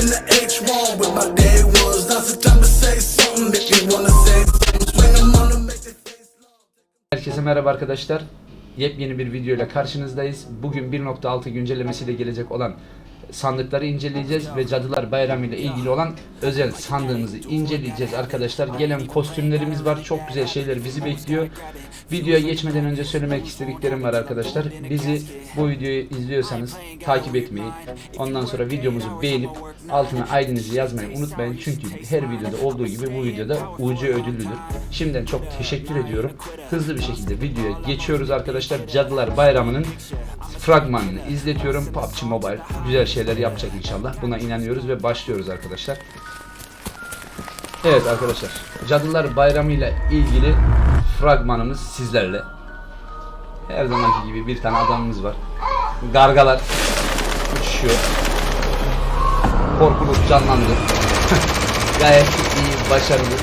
in the H1 with my day ones. Now's the time to say something. Make me wanna say something. 'em on. Herkese merhaba arkadaşlar. Yepyeni bir video ile karşınızdayız. Bugün 1.6 güncellemesiyle gelecek olan sandıkları inceleyeceğiz ve Cadılar Bayramı ile ilgili olan özel sandığımızı inceleyeceğiz arkadaşlar. Gelen kostümlerimiz var. Çok güzel şeyler bizi bekliyor. Videoya geçmeden önce söylemek istediklerim var arkadaşlar. Bizi bu videoyu izliyorsanız takip etmeyi, ondan sonra videomuzu beğenip altına ID'nizi yazmayı unutmayın. Çünkü her videoda olduğu gibi bu videoda UC ödüllüdür. Şimdiden çok teşekkür ediyorum. Hızlı bir şekilde videoya geçiyoruz arkadaşlar. Cadılar Bayramı'nın fragmanını izletiyorum. PUBG Mobile güzel şeyler yapacak inşallah. Buna inanıyoruz ve başlıyoruz arkadaşlar. Evet arkadaşlar. Cadılar Bayramı ile ilgili fragmanımız sizlerle. Her zamanki gibi bir tane adamımız var. Gargalar uçuşuyor. Korkuluk canlandı. Gayet iyi, başarılı.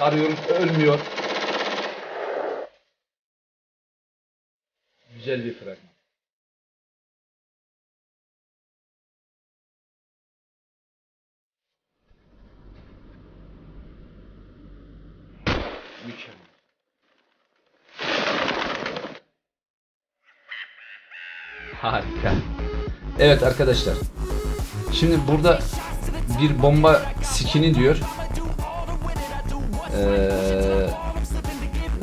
Arıyorum ölmüyor. Güzel bir fragman. Harika. Evet arkadaşlar. Şimdi burada bir bomba skini diyor. Ee,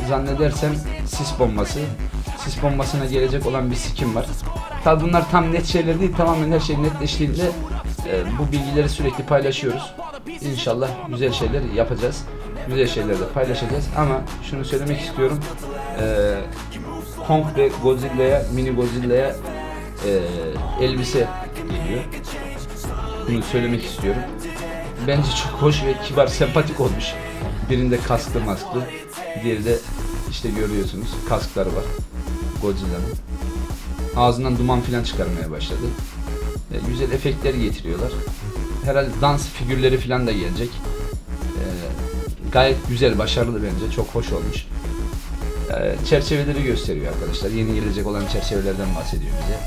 zannedersem sis bombası. Sis bombasına gelecek olan bir skin var. Tabi bunlar tam net şeyler değil. Tamamen her şey netleştiğinde e, bu bilgileri sürekli paylaşıyoruz. İnşallah güzel şeyler yapacağız. Güzel şeyler de paylaşacağız. Ama şunu söylemek istiyorum. E, Kong ve Godzilla'ya, mini Godzilla'ya e, elbise geliyor. Bunu söylemek istiyorum. Bence çok hoş ve kibar, sempatik olmuş. Birinde kasklı masklı, diğeri de işte görüyorsunuz kaskları var Godzilla'nın. Ağzından duman filan çıkarmaya başladı. E, güzel efektler getiriyorlar. Herhalde dans figürleri filan da gelecek. E, gayet güzel, başarılı bence. Çok hoş olmuş. E, çerçeveleri gösteriyor arkadaşlar. Yeni gelecek olan çerçevelerden bahsediyor bize.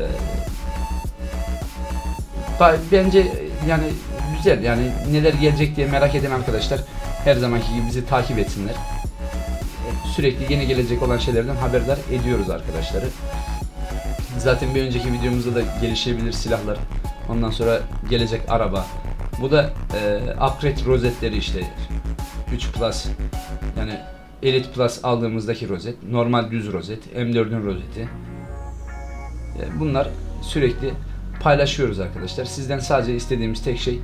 E, Ba- Bence yani güzel yani neler gelecek diye merak eden arkadaşlar her zamanki gibi bizi takip etsinler. Sürekli yeni gelecek olan şeylerden haberdar ediyoruz arkadaşları. Zaten bir önceki videomuzda da gelişebilir silahlar. Ondan sonra gelecek araba. Bu da e, upgrade rozetleri işte 3 plus yani Elite Plus aldığımızdaki rozet, normal düz rozet, M4'ün rozeti. E, Bunlar sürekli paylaşıyoruz arkadaşlar. Sizden sadece istediğimiz tek şey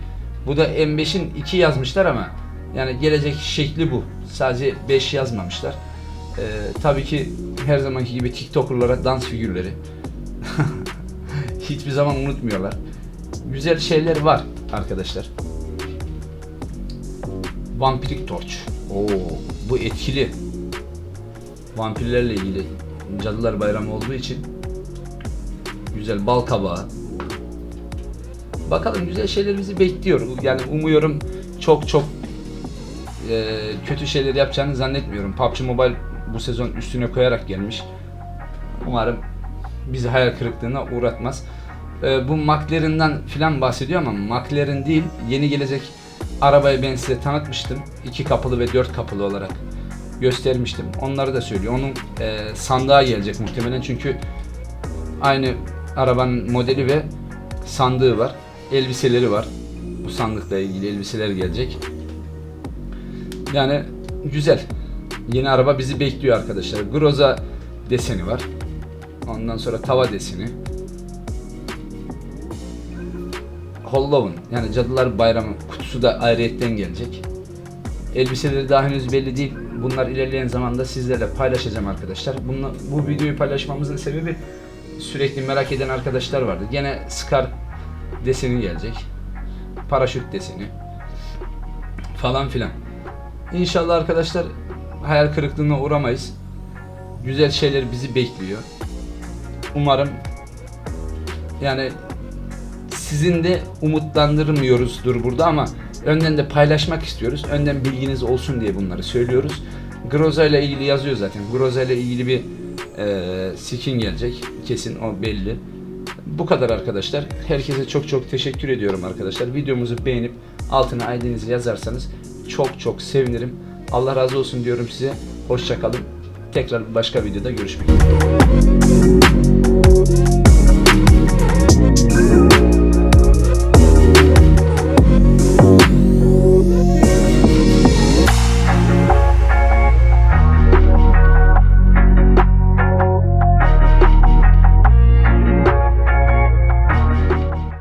bu da M5'in 2 yazmışlar ama yani gelecek şekli bu. Sadece 5 yazmamışlar. Ee, tabii ki her zamanki gibi TikToker'lara dans figürleri. Hiçbir zaman unutmuyorlar. Güzel şeyler var arkadaşlar. Vampirik torç. Oo, bu etkili. Vampirlerle ilgili Cadılar Bayramı olduğu için güzel bal kabağı. Bakalım güzel şeyler bizi bekliyor. Yani umuyorum çok çok e, kötü şeyler yapacağını zannetmiyorum. PUBG Mobile bu sezon üstüne koyarak gelmiş. Umarım bizi hayal kırıklığına uğratmaz. E, bu McLaren'dan filan bahsediyor ama McLaren değil yeni gelecek arabayı ben size tanıtmıştım. iki kapılı ve dört kapılı olarak göstermiştim. Onları da söylüyor. Onun e, sandığa gelecek muhtemelen çünkü aynı arabanın modeli ve sandığı var. Elbiseleri var. Bu sandıkla ilgili elbiseler gelecek. Yani güzel. Yeni araba bizi bekliyor arkadaşlar. Groza deseni var. Ondan sonra tava deseni. Halloween yani Cadılar Bayramı kutusu da ayrıyetten gelecek. Elbiseleri daha henüz belli değil. Bunlar ilerleyen zamanda sizlerle paylaşacağım arkadaşlar. Bununla, bu videoyu paylaşmamızın sebebi sürekli merak eden arkadaşlar vardı. Gene Scar deseni gelecek. Paraşüt deseni. Falan filan. İnşallah arkadaşlar hayal kırıklığına uğramayız. Güzel şeyler bizi bekliyor. Umarım yani sizin de umutlandırmıyoruzdur burada ama önden de paylaşmak istiyoruz. Önden bilginiz olsun diye bunları söylüyoruz. Groza ile ilgili yazıyor zaten. Groza ile ilgili bir e, skin gelecek. Kesin o belli. Bu kadar arkadaşlar. Herkese çok çok teşekkür ediyorum arkadaşlar. Videomuzu beğenip altına ID'nizi yazarsanız çok çok sevinirim. Allah razı olsun diyorum size. Hoşçakalın. Tekrar başka videoda görüşmek üzere.